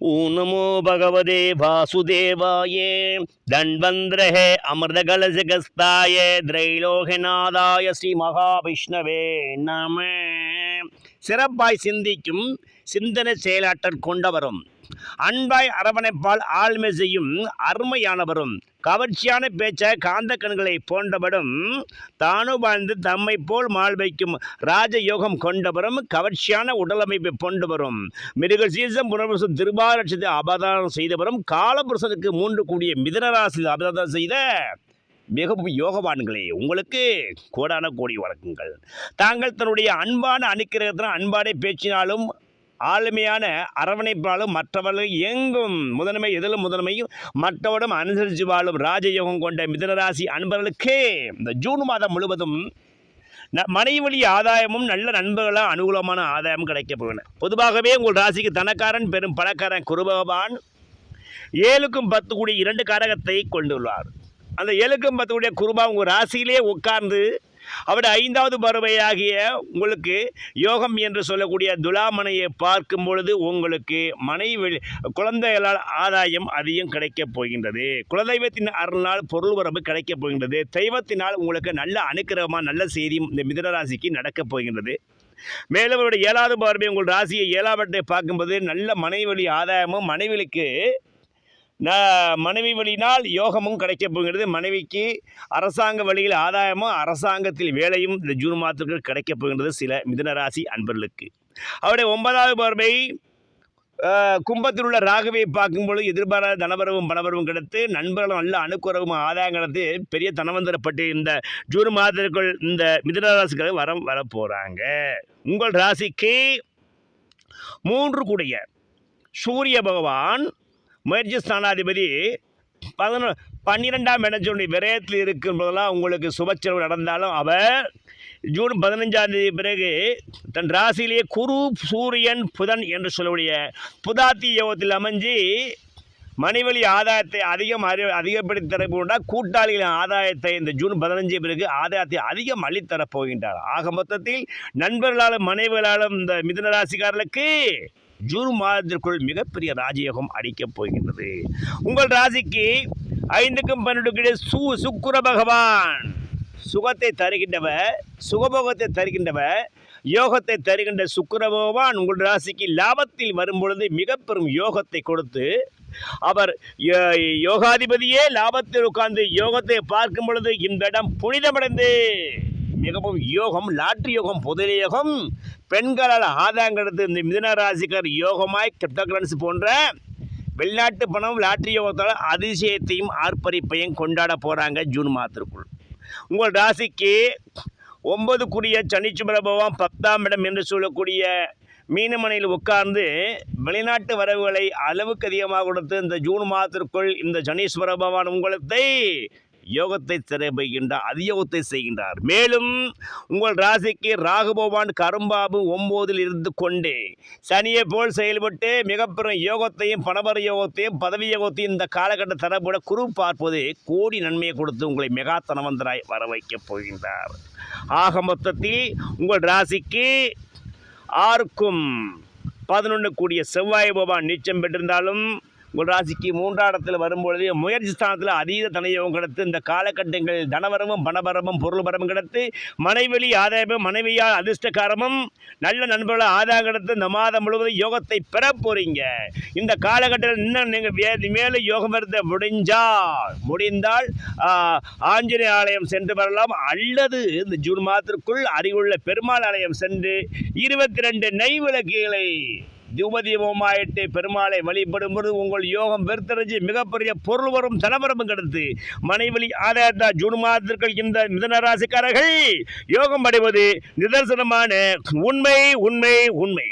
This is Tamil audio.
ஓ நமோ பகவதே வாசுதேவாயே தன்வந்திரஹே அமிர்தகலசகஸ்தாய திரைலோகநாதாய ஸ்ரீ மகாவிஷ்ணவே நம சிறப்பாய் சிந்திக்கும் சிந்தனை செயலாற்றல் கொண்டவரும். அன்பாய் அரவணைப்பால் ஆளுமை செய்யும் அருமையானவரும். கவர்ச்சியான பேச்ச காந்த கண்களை போன்றவரும் தானு வாழ்ந்து தம்மை போல் மாழ்வைக்கும் ராஜயோகம் கொண்டவரும் கவர்ச்சியான உடலமைப்பை போன்றவரும் மிருக சீசம் புனர்வசம் திருபாலட்சத்தை அபதானம் செய்தவரும் காலபுருஷனுக்கு மூன்று கூடிய மிதனராசி அபதானம் செய்த மிகவும் யோகவான்களே உங்களுக்கு கோடான கோடி வணக்கங்கள் தாங்கள் தன்னுடைய அன்பான அனுக்கிரகத்தின அன்பான பேச்சினாலும் ஆளுமையான அரவணைப்பாலும் மற்றவர்கள் எங்கும் முதன்மை எதிலும் முதன்மையும் மற்றவரும் அனுசரித்து வாழும் ராஜயோகம் கொண்ட மிதனராசி அன்பர்களுக்கே இந்த ஜூன் மாதம் முழுவதும் ந- மனைவி வழி ஆதாயமும் நல்ல நண்பர்களாக அனுகூலமான ஆதாயமும் கிடைக்க பொதுவாகவே உங்கள் ராசிக்கு தனக்காரன் பெரும் பணக்காரன் குருபகவான் ஏழுக்கும் பத்து கூடிய இரண்டு காரகத்தை கொண்டுள்ளார். அந்த ஏழுக்கும் பத்து குருபா உங்கள் ராசியிலே உட்கார்ந்து அவருடைய ஐந்தாவது பருவையாகிய உங்களுக்கு யோகம் என்று சொல்லக்கூடிய துலாமனையை பார்க்கும் பொழுது உங்களுக்கு மனைவி குழந்தைகளால் ஆதாயம் அதிகம் கிடைக்கப் போகின்றது. குலதெய்வத்தின் அருளால் பொருள் வரம்பு கிடைக்கப் போகின்றது. தெய்வத்தினால் உங்களுக்கு நல்ல அனுக்கிரகமாக நல்ல செய்தியும் இந்த மிதனராசிக்கு நடக்கப் போகின்றது. மேலும் அவருடைய ஏழாவது பார்வை உங்கள் ராசியை ஏழாவட்டை பார்க்கும்போது நல்ல மனைவி ஆதாயமும் மனைவிகளுக்கு மனைவி வழியினால் யோகமும் கிடைக்கப்போகிறது மனைவிக்கு அரசாங்க வழியில் ஆதாயமும் அரசாங்கத்தில் வேலையும் இந்த ஜூன் மாதத்திற்கு கிடைக்க போகின்றது சில மிதனராசி அன்பர்களுக்கு. அவருடைய ஒன்பதாவது பார்வை கும்பத்தில் உள்ள ராகுவை பார்க்கும்பொழுது எதிர்பாராத தனவரவும் பணவரவும் கிடைத்து நண்பர்களும் நல்ல அணுக்குறவும் ஆதாயம் கிடைத்து பெரிய தனவந்தரப்பட்டு இந்த ஜூன் மாதத்திற்குள் இந்த மிதனராசிக்கு வரம் வர போகிறாங்க உங்கள் ராசிக்கு மூன்று கூடிய சூரிய பகவான் முயற்சி ஸ்தானாதிபதி பதினொ பன்னிரெண்டாம் இடத்தினுடைய விரயத்தில் இருக்கும் போதெல்லாம் உங்களுக்கு சுபச்செலவு நடந்தாலும் அவர் ஜூன் பதினஞ்சாம் தேதி பிறகு தன் ராசியிலேயே குரு சூரியன் புதன் என்று சொல்லக்கூடிய புதாத்தி யோகத்தில் அமைஞ்சு மணிவழி ஆதாயத்தை அதிகம் அறி அதிகப்படுத்தி தரப்போண்டா கூட்டாளிகளின் ஆதாயத்தை இந்த ஜூன் பதினஞ்சு பிறகு ஆதாயத்தை அதிகம் அள்ளித்தரப் போகின்றார். ஆக மொத்தத்தில் நண்பர்களாலும் மனைவிகளாலும் இந்த மிதுன ராசிக்காரர்களுக்கு ஜூன் மாதத்திற்குள் மிகப்பெரிய ராஜயோகம் அடிக்கப் போகின்றது. உங்கள் ராசிக்கு ஐந்துக்கும் பன்னெண்டுக்கு சு சுக்குர பகவான். சுகத்தை தருகின்றவர் சுகபோகத்தை தருகின்றவர் யோகத்தை தருகின்ற சுக்கர பகவான் உங்கள் ராசிக்கு லாபத்தில் வரும்பொழுது மிக பெரும் யோகத்தை கொடுத்து அவர் யோ- யோகாதிபதியே லாபத்தில் உட்கார்ந்து யோகத்தை பார்க்கும் பொழுது இந்த இடம் புனிதமடைந்து மிகவும் யோகம் லாட்ரி யோகம் புதலி யோகம். பெண்களால் ஆதாயம் கிடைத்து இந்த மிதனராசிக்கர் யோகமாய் யோகமாய் கிரிப்டோகரன்சி போன்ற வெளிநாட்டு பணம் லாட்ரி யோகத்தால் அதிசயத்தையும் ஆர்ப்பரிப்பையும் கொண்டாட போகிறாங்க ஜூன் மாதத்திற்குள். உங்கள் ராசிக்கு ஒன்பதுக்குரிய சனிச்சுமர பகவான் பத்தாம் இடம் என்று சொல்லக்கூடிய மீனமனையில் உட்கார்ந்து வெளிநாட்டு வரவுகளை அளவுக்கு அதிகமாக கொடுத்து இந்த ஜூன் மாதத்திற்குள் இந்த சனீஸ்வர பகவான் உங்களத்தை யோகத்தை திறமைகின்றார் அதியோகத்தை செய்கின்றார். மேலும் உங்கள் ராசிக்கு ராகுபவான் கரும்பாபு ஒம்போதில் இருந்து கொண்டு சனியை போல் செயல்பட்டு மிகப்பெரும் யோகத்தையும் பணபர யோகத்தையும் பதவி யோகத்தையும் இந்த காலகட்ட தரப்பட குரு பார்ப்பது கோடி நன்மையை கொடுத்து உங்களை மெகா தனவந்தராய் வர வைக்கப் போகின்றார். ஆக மொத்தத்தில் உங்கள் ராசிக்கு ஆறுக்கும் பதினொன்று கூடிய செவ்வாய் பவான் நீச்சம் பெற்றிருந்தாலும் உங்கள் ராசிக்கு மூன்றாம் இடத்தில் வரும்பொழுது முயற்சி ஸ்தானத்தில் அதீத தனியவும் கிடைத்து இந்த காலகட்டங்களில் தனவரமும் பணபரமும் பொருள்பரமும் கிடைத்து மனைவெளி ஆதாயமும் மனைவியால் அதிர்ஷ்டகாரமும் நல்ல நண்பர்கள் ஆதாயம் கிடைத்து இந்த மாதம் முழுவதும் யோகத்தை பெற போறீங்க. இந்த காலகட்டத்தில் இன்னும் நீங்கள் மேலும் யோகம் பெறுத்த முடிஞ்சால் முடிந்தால் ஆஞ்சநேய ஆலயம் சென்று வரலாம். அல்லது இந்த ஜூன் மாதத்திற்குள் அருகுள்ள பெருமாள் ஆலயம் சென்று இருபத்தி ரெண்டு நெய் விளக்குகளை தூபதீபமாயிட்டு பெருமாளை வழிபடும் பொழுது உங்கள் யோகம் வெறுத்தறிஞ்சு மிகப்பெரிய பொருள் வரும் தனவரமும் கிடைத்து மனைவழி ஆதாயத்தா ஜூன் மாதத்திற்குள் இந்த மிதனராசிக்காரர்கள் யோகம் அடைவது நிதர்சனமான உண்மை உண்மை உண்மை.